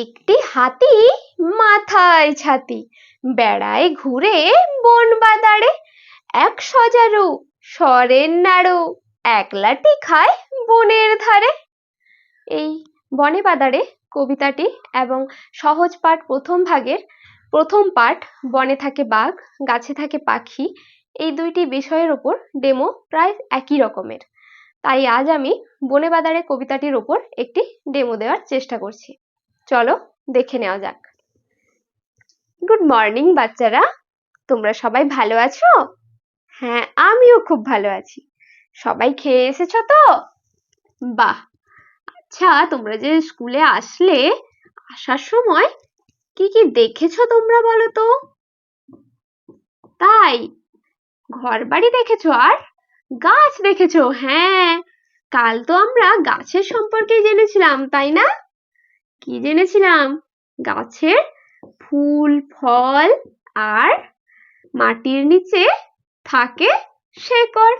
একটি হাতি মাথায় ছাতি, বেড়ায় ঘুরে বন বাদারে এক সজারু সরের নাড়ু একলাটি খায় বনের ধারে। এই বনে বাদারে কবিতাটি এবং সহজ পাঠ প্রথম ভাগের প্রথম পাঠ, বনে থাকে বাঘ, গাছে থাকে পাখি, এই দুইটি বিষয়ের ওপর ডেমো প্রায় একই রকমের। তাই আজ আমি বনে বাদারে কবিতাটির ওপর একটি ডেমো দেওয়ার চেষ্টা করছি। চলো দেখে নেওয়া যাক। গুড মর্নিং বাচ্চারা। তোমরা সবাই ভালো আছো? হ্যাঁ আমিও খুব ভালো আছি। সবাই খেয়ে এসেছ তো? বাহ! আচ্ছা তোমরা যে স্কুলে আসলে, আসার সময় কি কি দেখেছ তোমরা বলো তো? তাই ঘর বাড়ি দেখেছ আর গাছ দেখেছ? হ্যাঁ কাল তো আমরা গাছের সম্পর্কেই জেনেছিলাম, তাই না? কি জেনেছিলাম? গাছের ফুল, ফল আর মাটির নিচে থাকে শেকড়।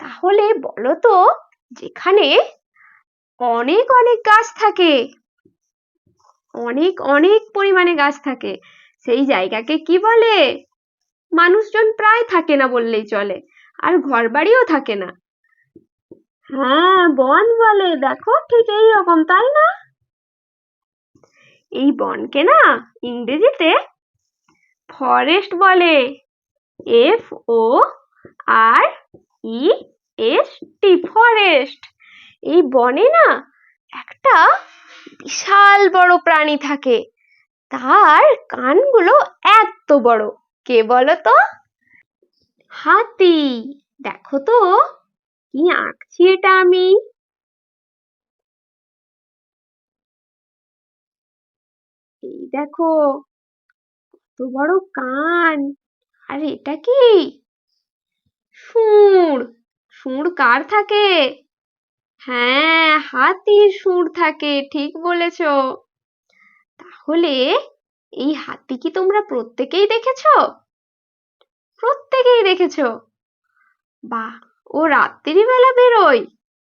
তাহলে বলো তো, যেখানে অনেক অনেক গাছ থাকে, অনেক অনেক পরিমাণে গাছ থাকে, সেই জায়গাকে কি বলে? মানুষজন প্রায় থাকে না বললেই চলে, আর ঘর বাড়িও থাকে না। হ্যাঁ বন বলে, দেখো ঠিক এই রকম তাই না? এই বনকে না ইংরেজিতে ফরেস্ট বলে। F O R E S T forest এই বনে না একটা বিশাল বড় প্রাণী থাকে। তার কানগুলো এত বড়। কে বলো তো হাতি। দেখো তো, কি আঁকছি এটা আমি। এই দেখো, কত বড় কান। আর, এটা কি? শুঁড় শুঁড় কার থাকে? হ্যাঁ হাতির শুঁড় থাকে, ঠিক বলেছ। তাহলে এই হাতি কি তোমরা প্রত্যেকেই দেখেছ? প্রত্যেকেই দেখেছ? বাহ, ও রাত্রিবেলা বেরোয়।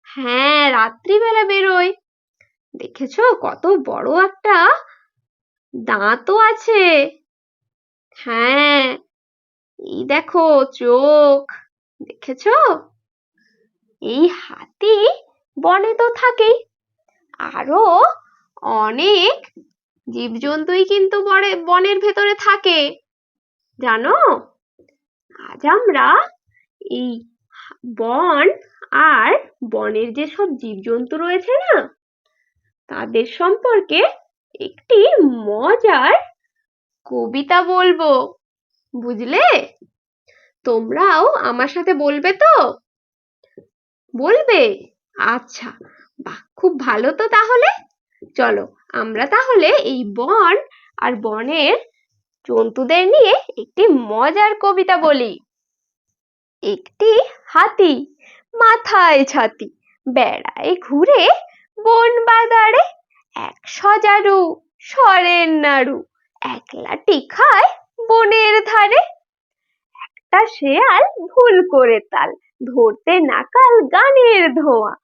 হ্যাঁ রাত্রিবেলা বেরোয়। দেখেছ কত বড় একটা দাঁতও আছে। হ্যাঁ। এই দেখো চোখ, দেখেছ? এই হাতি বনে তো থাকেই। আরও অনেক জীবজন্তুই কিন্তু বনে, বনের ভেতরে থাকে। জানো? আজ আমরা এই বন আর বনের যেসব জীবজন্তু রয়েছে না, তাদের সম্পর্কে একটি মজার কবিতা বলব, বুঝলে? তোমরাও আমার সাথে বলবে তো? বলবে? আচ্ছা বাহ, খুব ভালো তো তাহলে। চলো, আমরা তাহলে এই বন আর বনের জন্তুদের নিয়ে একটি মজার কবিতা বলি। একটি হাতি মাথায় ছাতি, বেড়ায় ঘুরে বন বাদারে এক সজারু সরের নাড়ু একলাটি খায় বনের ধারে। একটা শেয়াল ভুল করে তাল, ধরতে নাকাল গানের ধোঁয়া।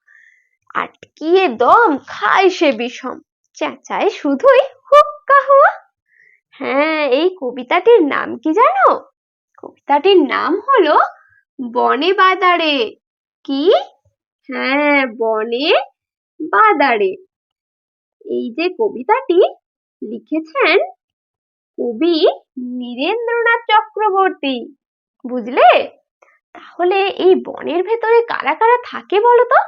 আটকিয়ে দম খায় সে বিষম, চেঁচায় শুধুই হুক্কা হুয়া। হ্যাঁ এই কবিতাটির নাম কি জানো? কবিতাটির নাম হলো বনে বাদারে। কি? হ্যাঁ বনে বাদারে। এই যে কবিতাটি লিখেছেন কবি নীরেন্দ্রনাথ চক্রবর্তী, বুঝলে? তাহলে এই বনের ভেতরে কারা কারা থাকে বলো তো?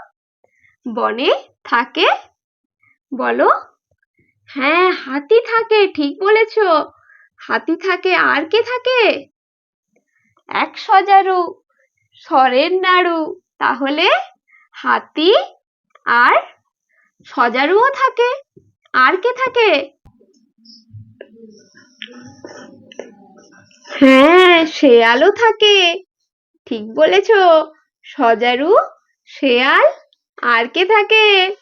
বনে থাকে, বলো? হ্যাঁ হাতি থাকে, ঠিক বলেছ। হাতি থাকে, আর কে থাকে? এক সজারু সরের নাড়ু, তাহলে হাতি আর সজারুও থাকে। আর কে থাকে? হ্যাঁ শেয়ালও থাকে। ঠিক বলেছ। সজারু, শেয়াল, আর কে থাকে?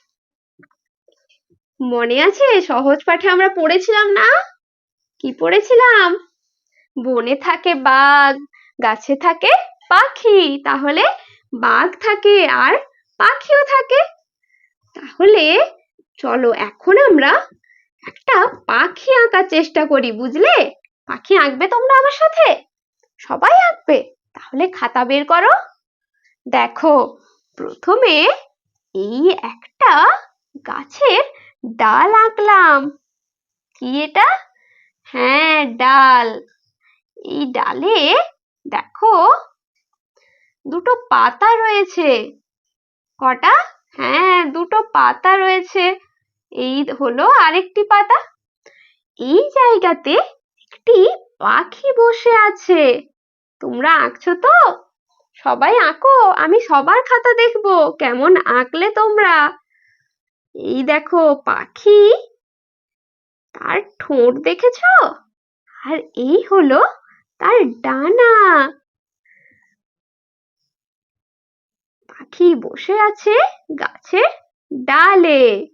মনে আছে? সহজ পাঠে আমরা পড়েছিলাম না? কি পড়েছিলাম? বনে থাকে বাঘ, গাছে থাকে পাখি। তাহলে বাঘ থাকে আর পাখিও থাকে। তাহলে চলো এখন আমরা একটা পাখি আঁকার চেষ্টা করি, বুঝলে? পাখি আঁকবে তোমরা আমার সাথে? সবাই আঁকবে? তাহলে খাতা বের করো। দেখো, প্রথমে এই একটা গাছের ডাল আঁকলাম। কি এটা? হ্যাঁ ডাল। এই ডালে দেখো দুটো পাতা রয়েছে। কটা? হ্যাঁ দুটো পাতা রয়েছে। এই হলো আরেকটি পাতা। এই জায়গাতে একটি পাখি বসে আছে। তোমরা আঁকছো তো? সবাই আঁকো, আমি সবার খাতা দেখব। কেমন আঁকলে তোমরা? এই দেখো, পাখি তার ঠোঁট দেখেছ? আর এই হলো তার ডানা। পাখি বসে আছে গাছের ডালে।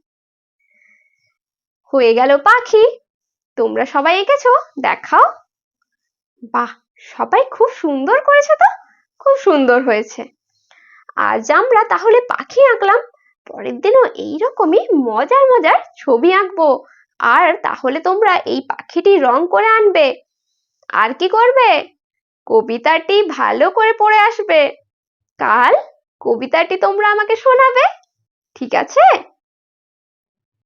হয়ে গেল পাখি। তোমরা সবাই এঁকেছো, দেখাও। বাহ, সবাই খুব সুন্দর করেছে তো? খুব সুন্দর হয়েছে। আজ আমরা তাহলে পাখি আঁকলাম। পরের দিনও এইরকমই মজার মজার ছবি আঁকবো। আর তাহলে তোমরা এই পাখিটি রং করে আনবে। আর কি করবে? কবিতাটি ভালো করে পড়ে আসবে। কাল কবিতাটি তোমরা আমাকে শোনাবে? ঠিক আছে?